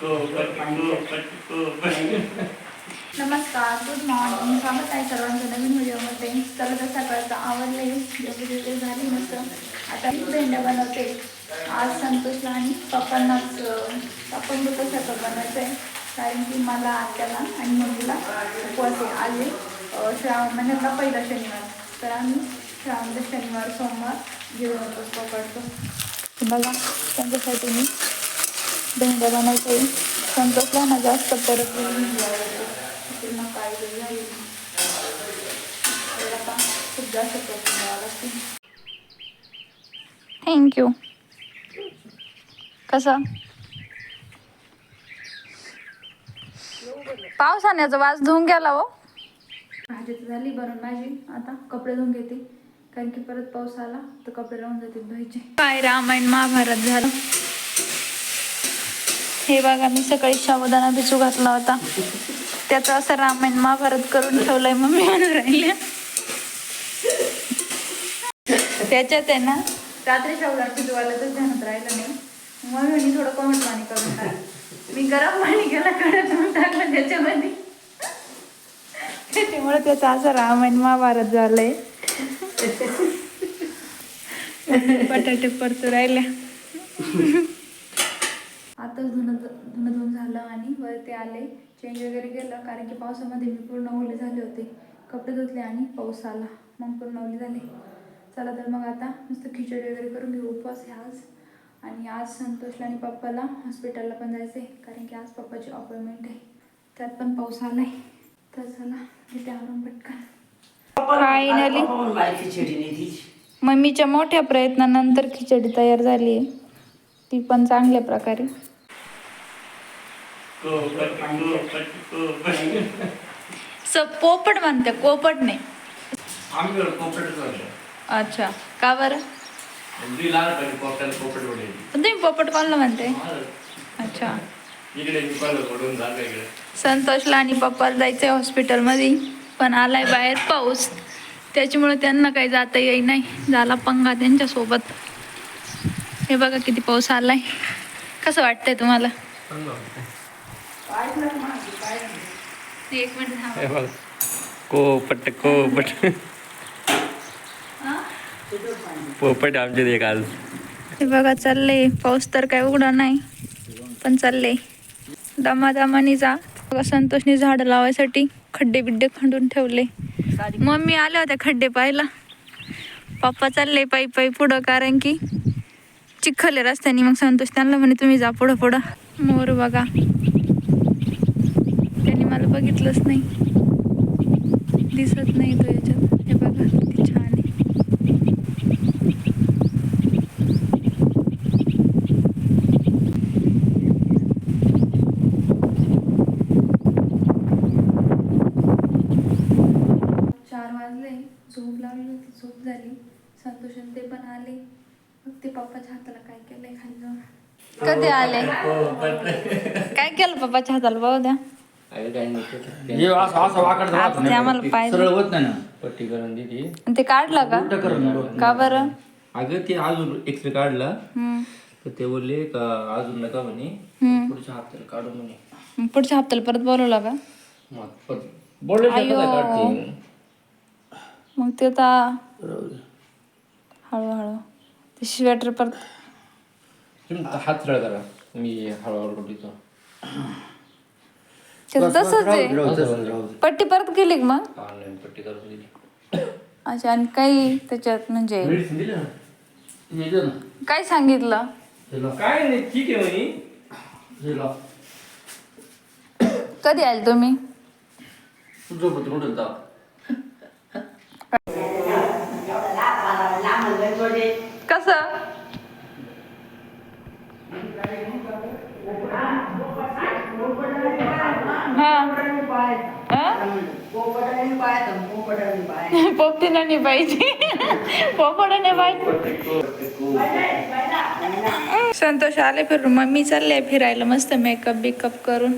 नमस्कार good morning स्वागत आहे सर्वांचं नवीन व्हिडिओमध्ये. तर तर सकाळचं आवडले जेवढे झाली नसतं. आता मी भेंड्या बनवते. आज संतोषला आणि पप्पांनाच पप्पां तो कसं सगळं बनवायचं आहे. कारण की मला आत्याला आणि मम्मीला उपवास आहे. आज श्रावण म्हणजे महिन्यातला पहिला शनिवार. तर आम्ही श्रावण शनिवार सोमवार घेऊन होतो पकडतो. बघा त्यांच्यासाठी मी भेंड्या बनवते संतोषला ना जास्त परत पूर्ण झाली त्याला का खूप जास्त प्रोटीन द्यावं लागते थँक्यू कसं? पावसाण्याचा वास धुवून गेला हो. भाजी तर झाली बनवून भाजी. आता कपडे धुवून घेते. कारण की परत पाऊस आला तर कपडे लावून जातील धुवायचे. काय रामायण महाभारत झालं. हे बघा मी सकाळी शाबुदाना भिजू घातला होता. त्याचा असं रामायण महाभारत करून ठेवलंय मम्मी म्हणून राहिले. त्याच्यात आहे ना रात्री साबुदाणा भिजवायला तर ध्यानात राहिलं नाही. मग मी थोडं कोमट पाणी करून टाकलं. मी गरम पाणी केलं कडक करून टाकलं त्याच्यामध्ये. त्याच्यामुळे त्याचा असं रामायण महाभारत झालंय. बटाटे परतू राहिल्या आताच धुणं धुणं धुवून झालं आणि वरती आले चेंज वगैरे केलं कारण की पावसामध्ये मी पूर्ण ओले झाले होते. कपडे धुतले आणि पाऊस आला. मग पूर्ण ओले झाले. चला तर मग आता मस्त खिचडी वगैरे करून घेऊ. उपवास आहे आज. आणि आज संतोषला आणि पप्पाला हॉस्पिटलला पण जायचं आहे कारण की आज पप्पाची अपॉइंटमेंट आहे. त्यात पण पाऊस आलाय. तर चला घेते आवरून पटकन. मम्मीच्या मोठ्या प्रयत्नानंतर खिचडी तयार झाली आहे ती पण चांगल्या प्रकारे. स पोपट म्हणते कोपट नाही. आम्ही पोपटच वाटलं अच्छा का बरं? पोपट तुम्ही पोपट कोणला म्हणते? अच्छा. संतोषला आणि पप्पाला जायचंय हॉस्पिटलमध्ये पण आलाय बाहेर पाऊस. त्याच्यामुळे त्यांना काही जाता येई नाही. झाला पंगा त्यांच्यासोबत. हे बघा किती पाऊस आलाय. कसं वाटतंय तुम्हाला? कोपट हा? पोपट आमचे ते काल हे बघा चाललंय. पाऊस तर काय उघडा नाही पण चाललंय. दमादमानी जा. बघा संतोषने झाडं लावायसाठी खड्डे बिड्डे खंडून ठेवले. मम्मी आल्या होत्या खड्डे पाहायला. पप्पा चालले पायी पायी पुढं कारण की चिखल रस्त्याने. मग संतोष त्यांना म्हणे तुम्ही जा पुढं पुढं. मोर बघा. मला बघितलंच नाही. दिसत नाही तो याच्यात. हे बघा किती छान आहे. चार वाजले. झोप लागली होती झोप झाली. संतोष आणि ते पण आले. मग ते पप्पाच्या हाताला काय केलंय खाली जाऊन कधी आले? काय केलं पप्पाच्या हाताला? बघू द्या. हे असं असं वाकड आता ते आम्हाला पाहिजे. सरळ होत नाही ना. पट्टी करून दिली आणि ते काढलं का? उलटं करून. का बरं? अगं ते अजून एक्सरे काढला. हम्म. तर ते बोलले का अजून नका म्हणे. हम्म. पुढच्या हप्त्याला काढू म्हणे. मग पुढच्या हप्त्याला परत बोलवलं का? मग पण बोलले अय्यो. काढते मग ते आता हळूहळू. ते स्वेटर परत तुम्ही हात सरळ करा. मी हळूहळू करतो. तसंच आहे. पट्टी परत केली का मग ऑनलाईन पट्टी करून दिली अच्छा आणि काही त्याच्यात म्हणजे. काय सांगितलं. काय नाही ठीक आहे म्हणे हे. कधी आले तुम्ही तू झोपत उठून पोपटीला नाही पाहिजे पोपडा नाही पाहिजे संतोष आले फिरून. मम्मी चालले फिरायला. मस्त मेकअप बिकअप करून.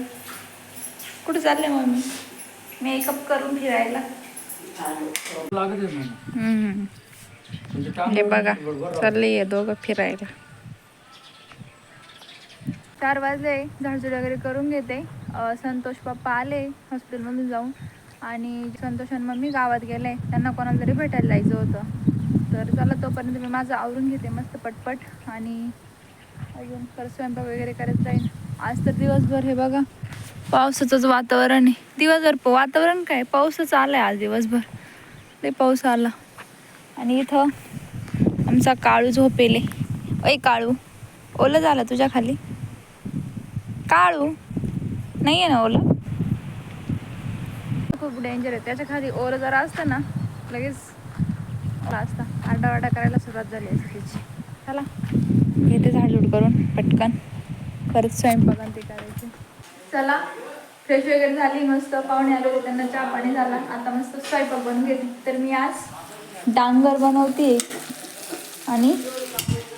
कुठे चालले मम्मी? मेकअप करून फिरायला. हे बघा. चालले दोघं फिरायला. चार वाजले. झाडझूड वगैरे करून घेते. संतोष पप्पा आले. हॉस्पिटलमधून जाऊन. आणि संतोष आणि मम्मी गावात गेले. त्यांना कोणाला तरी भेटायला जायचं होतं. तर चला तोपर्यंत मी माझं आवरून घेते मस्त पटपट. आणि अजून परत स्वयंपाक वगैरे करत जाईन. आज तर दिवसभर हे बघा पावसाचंच वातावरण आहे. दिवसभर प- वातावरण काय? पाऊसच आला आहे आज दिवसभर. ते पाऊस आला. आणि इथं आमचा काळू झोपेले. ऐ काळू ओलं झालं तुझ्या खाली? काळू नाही आहे ना ओलं? खूप डेंजर आहे. त्याच्याखाली ओर जरा असतं ना लगेच ओला असता. आडावाडा करायला सुरुवात झाली असते त्याची चला घेते झाडझूड करून पटकन परत स्वयंपाक ते करायचे. चला फ्रेश वगैरे झाली मस्त पाहुणे आले होते त्यांना चहा पाणी झाला. आता मस्त स्वयंपाक बनवून घेते. तर मी आज डांगर बनवते आणि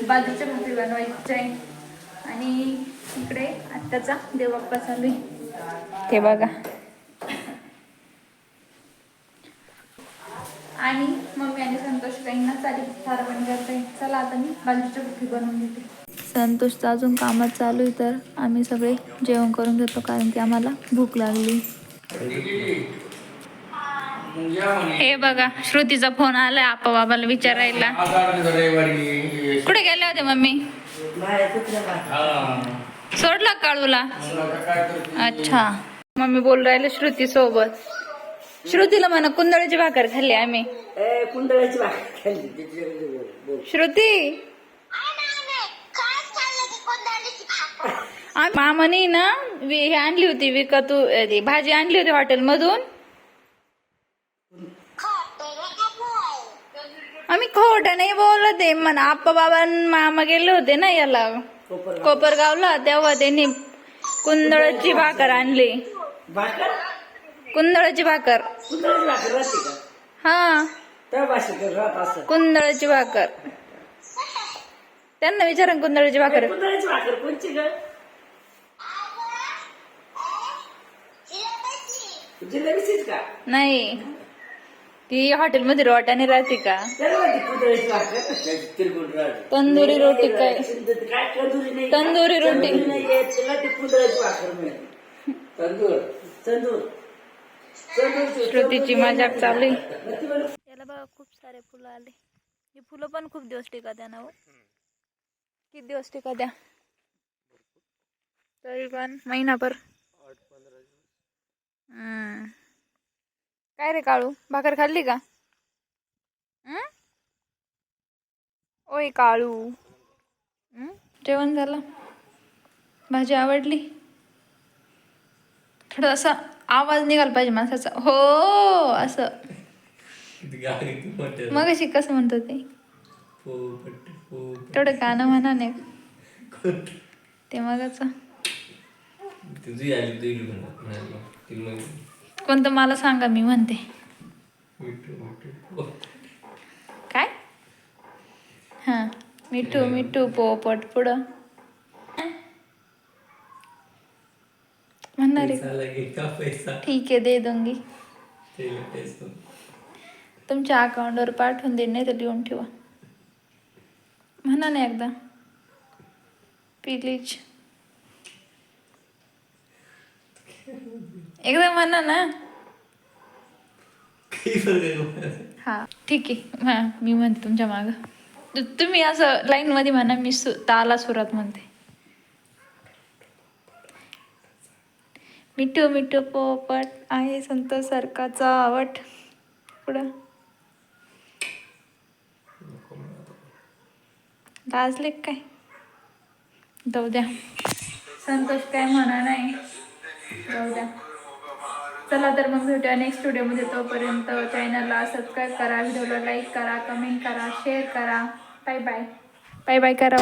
बाजूच्या भाकरी बनवायची आहे. आणि इकडे आत्ताचा देवबाप्पा चालू आहे. ते बघा. आणि मम्मी आणि संतोष काहींना चाली सारवण करते. चला आता मी बाजूच्या भाकरी बनवून घेते संतोषचं अजून कामात चालू आहे तर आम्ही सगळे जेवण करून घेतो कारण की आम्हाला भूक लागली. हे बघा श्रुतीचा फोन आलाय आपा बाबाला विचारायला. कुठे गेले होते मम्मी? सोडला काळूला? अच्छा. मम्मी बोल राहिले श्रुती सोबत. श्रुतीला म्हणा कुंदळीची भाकर खाल्ली आम्ही. कुंडळाची भाकर खाल्ली बोल श्रुती. आम- मामाने ना वि- हे आणली होती विकतू अरे, भाजी आणली होती हॉटेलमधून. आम्ही खोट नाही बोलत आहे म्हणा आप्पा बाबा आणि मामा गेले होते ना याला कोपरगावला तेव्हा त्यांनी कुंदळाची भाकर आणली. भाकर? कुंदळाची भाकर. कुंडळाची भाकर राहते का? हा. त्या भाषेत राहत असं कुंदळाची भाकर. त्यांना विचारा कुंदळाची भाकर. कुंडळाची भाकर कोणची ग? जिलेबीचीच का? नाही. ती हॉटेलमध्ये रोटाने राहते का? त्याला माहिती कुंडळाची भाकर? तिरगुट राहते. तंदुरी रोटी काय? काय तंदुरी नाही तंदुरी रोटी. तंदुरी नाही येत त्याला ती कुंडळाची भाकर मिळते. तंदूर तंदूर. तंदूर. श्रुतीची मजाक चालू याला बघा खूप सारे फुलं आले. ही फुलं पण खूप दिवस टिका द्या ना हो. किती दिवस टिका द्या. तरी पण महिनाभर. काय रे काळू भाकर खाल्ली का? हम्म? ओय काळू. हम्म? जेवण झालं. भाजी आवडली? थोडासा आवाज निघाला पाहिजे माणसाचा. हो असं. मग अशी कसं म्हणतो ते तेवढं गाणं म्हणा नाही ते मगच. कोणतं मला सांगा मी म्हणते. काय? हां. मिठू मिठू पोपट पुढं. पैसा लगेगा पैसा. ठीक आहे दे दूंगी. पैसा तुमच्या अकाउंटवर पाठवून देईन नाही तर लिहून ठेवा. म्हणा ना एकदा. प्लीज एकदा म्हणा ना. हा ठीक आहे. हा मी म्हणते तुमच्या मागं. तु- तुम्ही असं लाईनमध्ये म्हणा मी सु ताला सुरात म्हणते. मिठू मिठू पोपट आहे संतोष सारखाचा आवट. पुढं. लाजले काय? जाऊ द्या. संतोष काय म्हणा नाही. जाऊ द्या. चला तर मग भेटूया नेक्स्ट व्हिडिओमध्ये तोपर्यंत. चॅनलला सबस्क्राईब करा व्हिडिओला लाईक करा कमेंट करा शेअर करा. बाय बाय बाय बाय करा